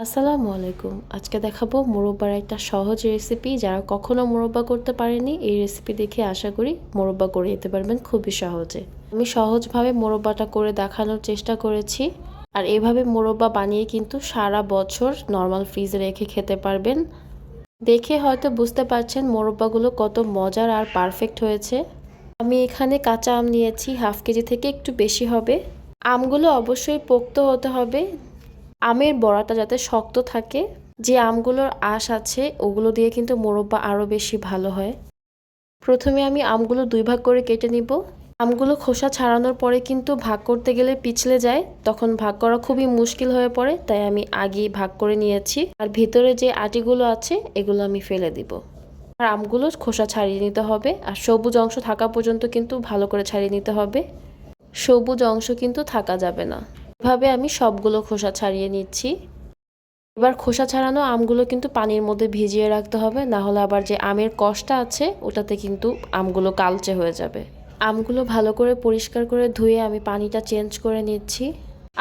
আসসালামু আলাইকুম। আজকে দেখাবো মোরব্বার একটা সহজ রেসিপি যারা কখনো মোরব্বা করতে পারেনি এই রেসিপি দেখে আশা করি মোরব্বা করে দিতে পারবেন খুবই সহজে। আমি সহজভাবে মোরব্বাটা করে দেখানোর চেষ্টা করেছি। আর এভাবে মোরব্বা বানিয়ে কিন্তু সারা বছর নর্মাল ফ্রিজে রেখে খেতে পারবেন। দেখে হয়তো বুঝতে পারছেন মোরব্বাগুলো কত মজার আর পারফেক্ট হয়েছে। আমি এখানে কাঁচা আম নিয়েছি, হাফ কেজি থেকে একটু বেশি হবে। আমগুলো অবশ্যই পোক্ত হতে হবে। আমের বড়াটা যাতে শক্ত থাকে, যে আমগুলোর আঁশ আছে, ওগুলো দিয়ে কিন্তু মোরব্বা আরও বেশি ভালো হয়। প্রথমে আমি আমগুলো দুই ভাগ করে কেটে নিব। আমগুলো খোসা ছাড়ানোর পরে কিন্তু ভাগ করতে গেলে পিছলে যায়, তখন ভাগ করা খুবই মুশকিল হয়ে পড়ে, তাই আমি আগেই ভাগ করে নিয়েছি। আর ভিতরে যে আটিগুলো আছে, এগুলো আমি ফেলে দিব। আর আমগুলো খোসা ছাড়িয়ে নিতে হবে, আর সবুজ অংশ থাকা পর্যন্ত কিন্তু ভালো করে ছাড়িয়ে নিতে হবে। সবুজ অংশ কিন্তু থাকা যাবে না। এভাবে আমি সবগুলো খোসা ছাড়িয়ে নিচ্ছি। এবার খোসা ছাড়ানো আমগুলো কিন্তু পানির মধ্যে ভিজিয়ে রাখতে হবে, না হলে আবার যে আমের কষটা আছে, ওটাতে কিন্তু আমগুলো কালচে হয়ে যাবে। আমগুলো ভালো করে পরিষ্কার করে ধুয়ে আমি পানিটা চেঞ্জ করে নিচ্ছি।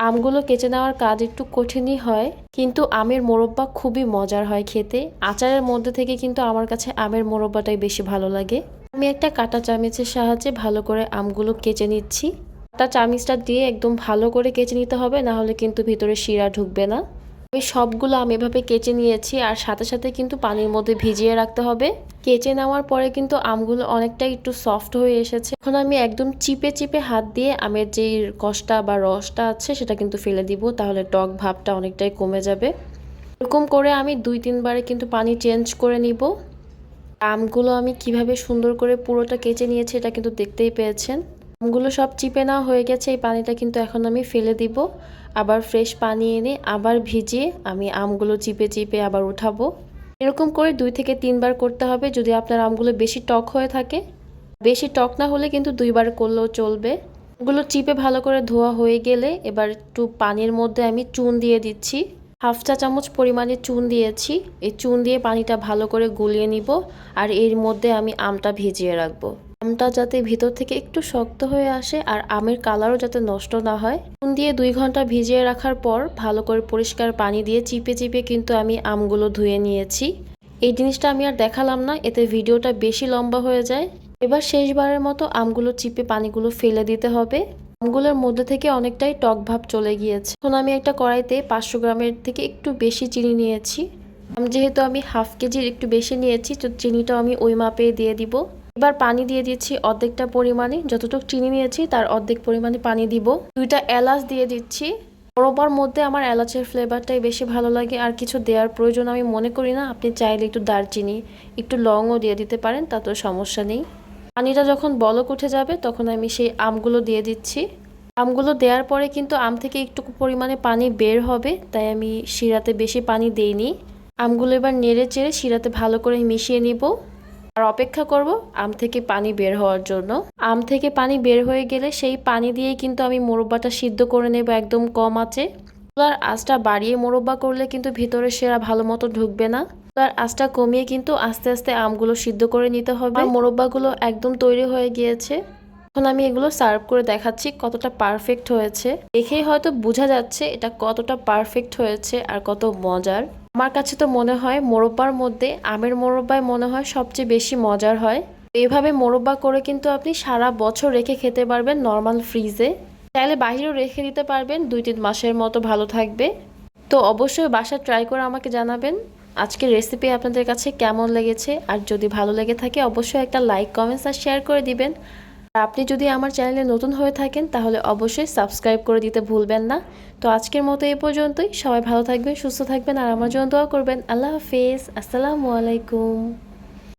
আমগুলো কেচে নেওয়ার কাজ একটু কঠিনই হয়, কিন্তু আমের মোরব্বা খুবই মজার হয় খেতে। আচারের মধ্যে থেকে কিন্তু আমার কাছে আমের মোরব্বাটাই বেশি ভালো লাগে। আমি একটা কাটা চামচের সাহায্যে ভালো করে আমগুলো কেচে নিচ্ছি। কাটা চামিচটা দিয়ে একদম ভালো করে কেচে নিতে হবে না হলে কিন্তু ভিতরে শিরা ঢুকবে না। আমি সবগুলো আমি এভাবে কেচে নিয়েছি, আর সাথে সাথে কিন্তু পানির মধ্যে ভিজিয়ে রাখতে হবে। কেচে নেওয়ার পরে কিন্তু আমগুলো অনেকটা একটু সফট হয়ে এসেছে। এখন আমি একদম চিপে চিপে হাত দিয়ে আমের যে কষটা বা রসটা আছে, সেটা কিন্তু ফেলে দিব, তাহলে টক ভাবটা অনেকটাই কমে যাবে। এরকম করে আমি দুই তিনবারে কিন্তু পানি চেঞ্জ করে নিব। আমগুলো আমি কীভাবে সুন্দর করে পুরোটা কেচে নিয়েছি, এটা কিন্তু দেখতেই পেয়েছেন। আমগুলো সব চিপে নেওয়া হয়ে গেছে, এই পানিটা কিন্তু এখন আমি ফেলে দিব। আবার ফ্রেশ পানি এনে আবার ভিজিয়ে আমি আমগুলো চিপে চিপে আবার উঠাবো। এরকম করে দুই থেকে তিনবার করতে হবে যদি আপনার আমগুলো বেশি টক হয়ে থাকে। বেশি টক না হলে কিন্তু দুইবার করলেও চলবে। ওগুলো চিপে ভালো করে ধোয়া হয়ে গেলে এবার একটু পানির মধ্যে আমি চুন দিয়ে দিচ্ছি। হাফ চা চামচ পরিমাণে চুন দিয়েছি। এই চুন দিয়ে পানিটা ভালো করে গুলিয়ে নিব আর এর মধ্যে আমি আমটা ভিজিয়ে রাখব। আমটা যাতে ভিতর থেকে একটু শক্ত হয়ে আসে আর আমের কালারও যাতে নষ্ট না হয়। চুন দিয়ে দুই ঘণ্টা ভিজিয়ে রাখার পর ভালো করে পরিষ্কার পানি দিয়ে চিপে চিপে কিন্তু আমি আমগুলো ধুয়ে নিয়েছি। এই জিনিসটা আমি আর দেখালাম না, এতে ভিডিওটা বেশি লম্বা হয়ে যায়। এবার শেষবারের মতো আমগুলো চিপে পানিগুলো ফেলে দিতে হবে। আমগুলোর মধ্যে থেকে অনেকটাই টক ভাব চলে গিয়েছে। এখন আমি একটা কড়াইতে পাঁচশো গ্রামের থেকে একটু বেশি চিনি নিয়েছি। আম যেহেতু আমি হাফ কেজির একটু বেশি নিয়েছি, তো চিনিটাও আমি ওই মাপে দিয়ে দিব। এবার পানি দিয়ে দিচ্ছি অর্ধেকটা পরিমাণে। যতটুকু চিনি নিয়েছি, তার অর্ধেক পরিমাণে পানি দিব। দুইটা এলাচ দিয়ে দিচ্ছি। বরোবার মধ্যে আমার এলাচের ফ্লেভারটাই বেশি ভালো লাগে, আর কিছু দেওয়ার প্রয়োজন আমি মনে করি না। আপনি চাইলে একটু দারচিনি, একটু লংও দিয়ে দিতে পারেন তাতেও সমস্যা নেই। পানিটা যখন বলক উঠে যাবে, তখন আমি সেই আমগুলো দিয়ে দিচ্ছি। আমগুলো দেওয়ার পরে কিন্তু আম থেকে একটু পরিমাণে পানি বের হবে, তাই আমি শিরাতে বেশি পানি দেইনি। আমগুলো এবার নেড়ে চেড়ে শিরাতে ভালো করে মিশিয়ে নিব। আর অপেক্ষা করব আম থেকে পানি বের হওয়ার জন্য। আম থেকে পানি বের হয়ে গেলে সেই পানি দিয়েই কিন্তু আমি মোরব্বাটা সিদ্ধ করে নেব, একদম কম আছে। চুলার আঁচটা বাড়িয়ে মোরব্বা করলে কিন্তু ভিতরে সেরা ভালো মতো ঢুকবে না। চুলার আঁচটা কমিয়ে কিন্তু আস্তে আস্তে আমগুলো সিদ্ধ করে নিতে হবে। মোরব্বাগুলো একদম তৈরি হয়ে গিয়েছে। এখন আমি এগুলো সার্ভ করে দেখাচ্ছি কতটা পারফেক্ট হয়েছে। দেখেই হয়তো বোঝা যাচ্ছে এটা কতটা পারফেক্ট হয়েছে আর কত মজার। আমার কাছে তো মনে হয় মোরব্বার মধ্যে, আমের মোরব্বায় মনে হয় সবচেয়ে বেশি মজার হয়। এভাবে মোরব্বা করে কিন্তু আপনি সারা বছর রেখে খেতে পারবেন নর্মাল ফ্রিজে। চাইলে বাহিরেও রেখে দিতে পারবেন দুই তিন মাসের মতো ভালো থাকবে। তো অবশ্যই বাসা ট্রাই করে আমাকে জানাবেন, আজকের রেসিপি আপনাদের কাছে কেমন লেগেছে? আর যদি ভালো লেগে থাকে, অবশ্যই একটা লাইক কমেন্টস আর শেয়ার করে দিবেন। আপনি যদি আমার চ্যানেলে নতুন হয়ে থাকেন, তাহলে অবশ্যই সাবস্ক্রাইব করে দিতে ভুলবেন না। তো আজকের মতো এই পর্যন্তই। সবাই ভালো থাকবেন, সুস্থ থাকবেন, আর আমার জন্য দোয়া করবেন। আল্লাহ হাফেজ। আসসালামু আলাইকুম।